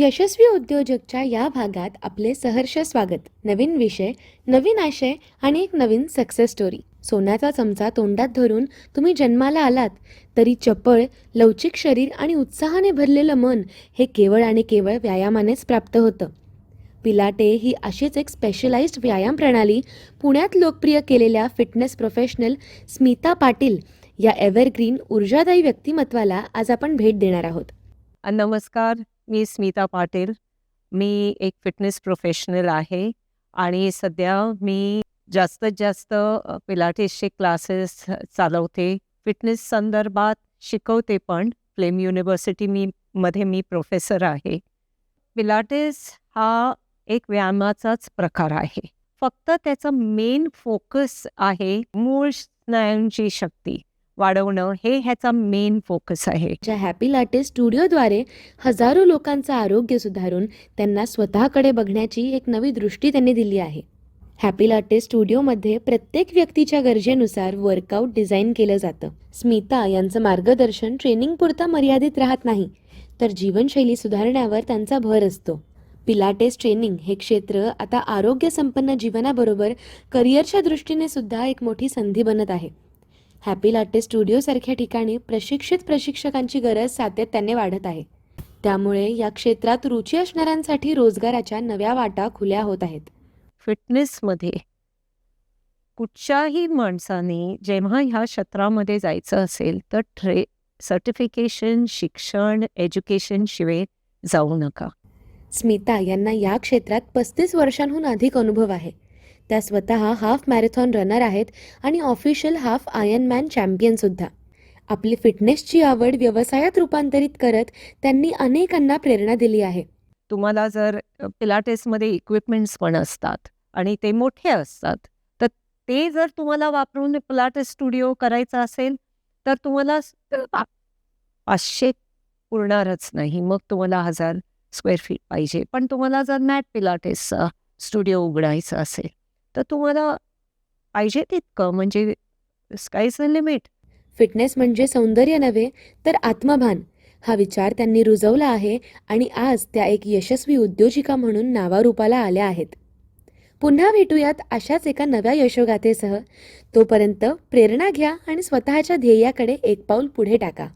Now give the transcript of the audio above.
यशस्वी उद्योजकच्या या भागात आपले सहर्ष स्वागत. नवीन विषय नवीन आशय आणि एक नवीन सक्सेस स्टोरी सोन्याचा चमचा तोंडात धरून तुम्ही जन्माला आलात तरी चपळ लवचिक शरीर आणि उत्साहाने भरलेलं मन हे केवळ आणि केवळ व्यायामानेच प्राप्त होतं. पिलाटे ही अशीच एक स्पेशलाइज्ड व्यायाम प्रणाली पुण्यात लोकप्रिय केलेल्या फिटनेस प्रोफेशनल स्मिता पाटील या एव्हरग्रीन ऊर्जादायी व्यक्तिमत्वाला आज आपण भेट देणार आहोत. नमस्कार. मी स्मिता पाटील. मी एक फिटनेस प्रोफेशनल आहे आणि सध्या मी जास्तीत जास्त पिलाटेसचे क्लासेस चालवते. फिटनेस संदर्भात शिकवते पण. फ्लेम युनिव्हर्सिटी मी मध्ये मी प्रोफेसर आहे. पिलाटेस हा एक व्यायामाचाच प्रकार आहे. फक्त त्याचा मेन फोकस आहे मूळ स्नायूंची शक्ती. वाढवणं हे ह्याचा मेन फोकस आहे. ज्या हॅपी लाटे स्टुडिओद्वारे हजारो लोकांचं आरोग्य सुधारून त्यांना स्वतःकडे बघण्याची एक नवी दृष्टी त्यांनी दिली आहे. हॅपी लाटे स्टुडिओमध्ये प्रत्येक व्यक्तीच्या गरजेनुसार वर्कआउट डिझाईन केलं जातं. स्मिता यांचं मार्गदर्शन ट्रेनिंग पुरता मर्यादित राहत नाही तर जीवनशैली सुधारण्यावर त्यांचा भर असतो. पिलाटेस ट्रेनिंग हे क्षेत्र आता आरोग्य संपन्न जीवनाबरोबर करिअरच्या दृष्टीने सुद्धा एक मोठी संधी बनत आहे. हॅपी लाटे स्टुडिओसारख्या ठिकाणी प्रशिक्षित प्रशिक्षकांची गरज सातत्याने वाढत आहे. त्यामुळे या क्षेत्रात रुची असणाऱ्यांसाठी रोजगाराच्या नव्या वाटा खुल्या होत आहेत. फिटनेसमध्ये कुठच्याही माणसाने जेव्हा ह्या क्षेत्रामध्ये जायचं असेल तर ट्रे सर्टिफिकेशन शिक्षण एज्युकेशन शिवाय जाऊ नका. स्मिता यांना या क्षेत्रात पस्तीस वर्षांहून अधिक अनुभव आहे. त्या स्वतः हाफ मॅरेथॉन रनर आहेत आणि ऑफिशियल हाफ आयर्नमॅन चॅम्पियनसुद्धा आपली फिटनेसची आवड व्यवसायात रूपांतरित करत त्यांनी अनेकांना प्रेरणा दिली आहे. तुम्हाला जर पिलाटेसमध्ये इक्विपमेंट्स पण असतात आणि ते मोठे असतात तर ते जर तुम्हाला वापरून पिलाटेस स्टुडिओ करायचा असेल तर तुम्हाला पा- पाचशे पुरणारच नाही मग तुम्हाला हजार स्क्वेअर फीट पाहिजे. पण तुम्हाला जर मॅट पिलाटेसचा स्टुडिओ उघडायचा असेल तर तुम्हाला पाहिजे तितकं म्हणजे स्काईज द लिमिट फिटनेस म्हणजे सौंदर्य नव्हे तर आत्मभान. हा विचार त्यांनी रुजवला आहे आणि आज त्या एक यशस्वी उद्योजिका म्हणून नावारूपाला आल्या आहेत. पुन्हा भेटूयात अशाच एका नव्या यशोगाथेसह. तोपर्यंत प्रेरणा घ्या आणि स्वतःच्या ध्येयाकडे एक पाऊल पुढे टाका.